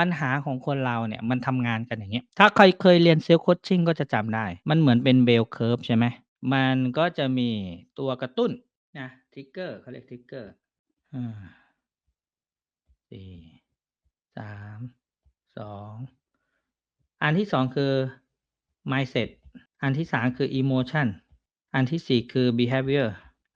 ปัญหาของคนเราเนี่ยมันทำงานกันอย่างเงี้ย ถ้าใครเคยเรียน Self Coaching ก็จะจำได้ มันเหมือนเป็น Bell Curve ใช่ไหม มันก็จะมีตัวกระตุ้นนะ Trigger เขาเรียก Trigger อา4 3 2อันที่2คือ Mindset อันที่3คือ Emotion อันที่4คือ Behavior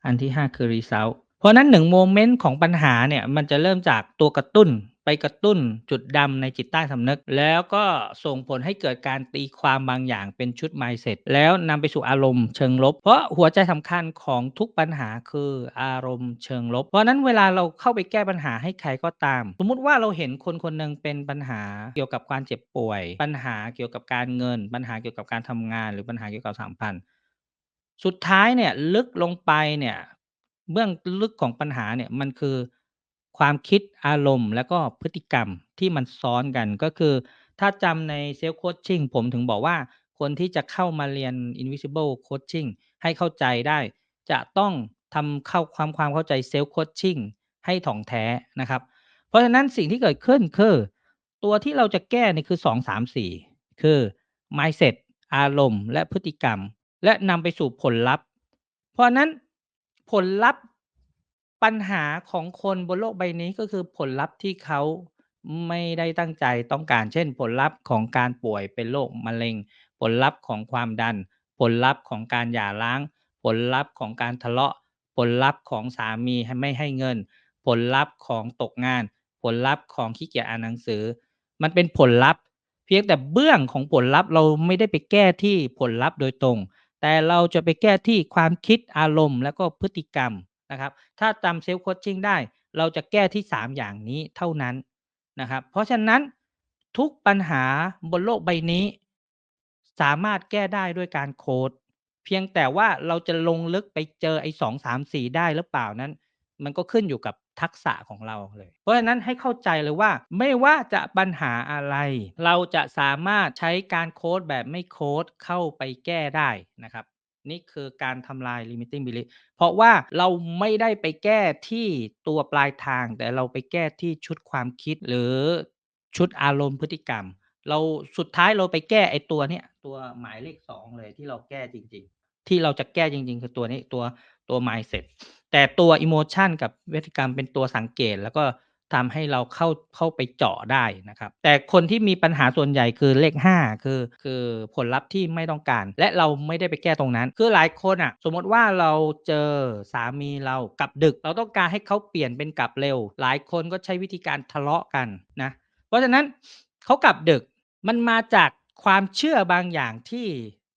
อันที่5คือ Result เพราะนั้น1โมเมนต์ของปัญหาเนี่ย มันจะเริ่มจากตัวกระตุ้น ไปกระตุ้นจุดดำในจิตใต้สำนึก แล้วก็ส่งผลให้เกิดการตีความบางอย่างเป็นชุด Mindset แล้วนำไปสู่อารมณ์เชิงลบ เพราะหัวใจสำคัญของทุกปัญหาคืออารมณ์เชิงลบ เพราะนั้นเวลาเราเข้าไปแก้ปัญหาให้ใครก็ตาม สมมติว่าเราเห็นคนคนหนึ่งเป็นปัญหาเกี่ยวกับการเจ็บป่วย ปัญหาเกี่ยวกับการเงิน ปัญหาเกี่ยวกับการทำงาน หรือปัญหาเกี่ยวกับสัมพันธ์สุดท้ายเนี่ยลึกลงไปเนี่ยเบื้องลึกของปัญหาเนี่ยมันคือ ความคิดอารมณ์ แล้วก็พฤติกรรมที่มันซ้อนกันก็คือ ถ้าจำใน Self Coaching ผมถึงบอกว่าคนที่จะเข้ามาเรียน Invisible Coaching ให้เข้าใจได้ จะต้องทำเข้าความความเข้าใจ Self Coaching ให้ถ่องแท้นะครับ เพราะฉะนั้นสิ่งที่เกิดขึ้นคือ ตัวที่เราจะแก้เนี่ยคือ 2 3 4 คือ Mindset อารมณ์ และพฤติกรรม และนำไปสู่ผลลัพธ์ เพราะนั้นผลลัพธ์ ปัญหาของคนบนโลกใบนี้ ก็คือผลลัพธ์ที่เขาไม่ได้ตั้งใจต้องการ เช่น ผลลัพธ์ของการป่วยเป็นโรคมะเร็ง ผลลัพธ์ของความดัน ผลลัพธ์ของการหย่าร้าง ผลลัพธ์ของการทะเลาะ ผลลัพธ์ของสามีให้ไม่ให้เงิน ผลลัพธ์ของตกงาน ผลลัพธ์ของขี้เกียจอ่านหนังสือ มันเป็นผลลัพธ์ เพียงแต่เบื้องของผลลัพธ์เราไม่ได้ไปแก้ที่ผลลัพธ์โดยตรง แต่เราจะไปแก้ที่ความคิดอารมณ์ แล้วก็พฤติกรรม นะครับ ถ้าจำ Self Coaching ได้ เราจะแก้ที่ 3 อย่างนี้เท่านั้นนะครับ เพราะฉะนั้นทุกปัญหาบนโลกใบนี้ สามารถแก้ได้ด้วยการโคชเพียงแต่ว่าเราจะลงลึกไปเจอไอ้2 3 4ได้หรือเปล่านั้น มันก็ขึ้นอยู่กับทักษะของเราเลย เพราะฉะนั้นให้เข้าใจเลยว่า ไม่ว่าจะปัญหาอะไร เราจะสามารถใช้การโคชแบบไม่โคชเข้าไปแก้ได้นะครับ นี่คือการทำลาย Limiting Belief เพราะว่าเราไม่ได้ไปแก้ที่ตัวปลายทาง แต่เราไปแก้ที่ชุดความคิดหรือชุดอารมณ์พฤติกรรม เราสุดท้ายเราไปแก้ไอ้ตัวเนี้ยตัวหมายเลข2เลยที่เราแก้จริง ๆ ที่เราจะแก้จริง ๆ คือตัวนี้ตัวตัว Mindset แต่ตัว Emotion กับพฤติกรรมเป็นตัวสังเกตแล้วก็ ทำให้เราเข้าเข้าไปเจาะได้นะครับ แต่คนที่มีปัญหาส่วนใหญ่คือเลข 5 คือ คือผลลัพธ์ที่ไม่ต้องการ และเราไม่ได้ไปแก้ตรงนั้น คือหลายคนอะสมมติว่าเราเจอสามีเรากลับดึก เราต้องการให้เขาเปลี่ยนเป็นกลับเร็ว หลายคนก็ใช้วิธีการทะเลาะกันนะ เพราะฉะนั้นเขากลับดึกมันมาจากความเชื่อบางอย่างที่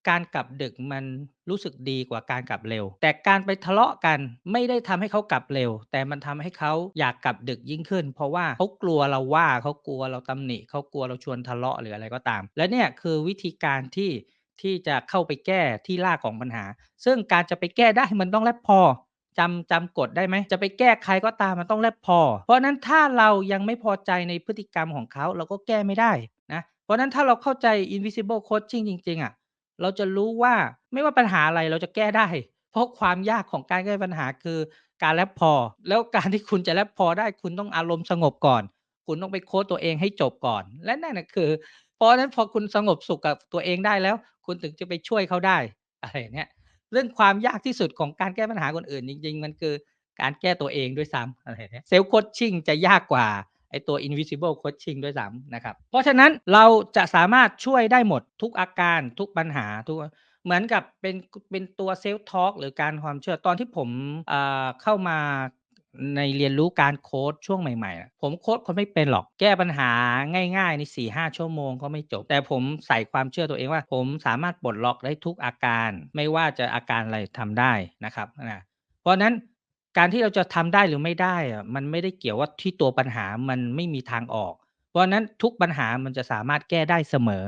การกลับดึกมันรู้สึกดีกว่าการกลับเร็ว แต่การไปทะเลาะกันไม่ได้ทำให้เขากลับเร็ว แต่มันทำให้เขาอยากกลับดึกยิ่งขึ้น เพราะว่าเขากลัวเราว่าเขากลัวเราตำหนิเขากลัวเราชวนทะเลาะหรืออะไรก็ตาม และเนี่ยคือวิธีการที่ที่จะเข้าไปแก้ที่รากของปัญหา ซึ่งการจะไปแก้ได้มันต้องแรปพอจำจำกฎได้ไหม จะไปแก้ใครก็ตามมันต้องแรปพอ เพราะนั้นถ้าเรายังไม่พอใจในพฤติกรรมของเขาเราก็แก้ไม่ได้นะ เพราะฉะนั้นถ้าเราเข้าใจ Invisible Coaching จริง ๆอะ เราจะรู้ว่าไม่ว่าปัญหาอะไรเราจะแก้ได้ เพราะความยากของการแก้ปัญหาคือการแรปพอ แล้วการที่คุณจะแรปพอได้คุณต้องอารมณ์สงบก่อน คุณต้องไปโค้ชตัวเองให้จบก่อน และนั่นนะคือ เพราะนั้นพอคุณสงบสุขกับตัวเองได้แล้ว คุณถึงจะไปช่วยเขาได้อะไรเงี้ยซึ่องความยากที่สุดของการแก้ปัญหาคนอื่นจริง ๆ มันคือการแก้ตัวเองด้วยซ้ำอะไรเงี้ย Self Coaching จะยากกว่า ไอตัว Invisible Coaching ด้วยซ้ำนะครับ เพราะฉะนั้นเราจะสามารถช่วยได้หมดทุกอาการทุกปัญหาทุกเหมือนกับเป็นเป็นตัว Self Talk หรือการความเชื่อตอนที่ผมอ่าเข้ามาในเรียนรู้การโคชช่วงใหม่ๆ ผมโคชคนไม่เป็นหรอก แก้ปัญหาง่ายๆ ใน4-5ชั่วโมงก็ไม่จบ แต่ผมใส่ความเชื่อตัวเองว่า ผมสามารถปลดล็อกได้ทุกอาการ ไม่ว่าจะอาการอะไรทำได้นะครับอาเพราะฉะนั้น การที่เราจะทำได้หรือไม่ได้อะมันไม่ได้เกี่ยวว่าที่ตัวปัญหามันไม่มีทางออก เพราะฉะนั้นทุกปัญหามันจะสามารถแก้ได้เสมอ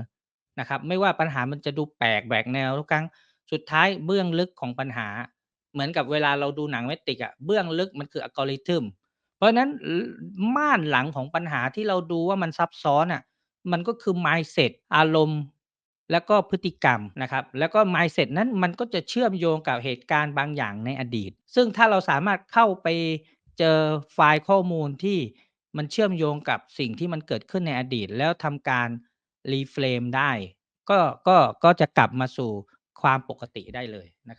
นะครับ ไม่ว่าปัญหามันจะดูแปลกแหวกแนวทุกครั้งสุดท้ายเบื้องลึกของปัญหา เหมือนกับเวลาเราดูหนัง Matrix อะเบื้องลึกมันคือ algorithm เพราะฉะนั้นม่านหลังของปัญหาที่เราดูว่ามันซับซ้อนอะมันก็คือ Mindset อารมณ์ แล้วก็พฤติกรรมนะครับ แล้วก็ Mindset นั้นมันก็จะเชื่อมโยงกับเหตุการณ์บางอย่างในอดีต ซึ่งถ้าเราสามารถเข้าไปเจอไฟล์ข้อมูลที่มันเชื่อมโยงกับสิ่งที่มันเกิดขึ้นในอดีต แล้วทำการรีเฟรมได้ ก็ก็ก็จะกลับมาสู่ความปกติได้เลยนะครับ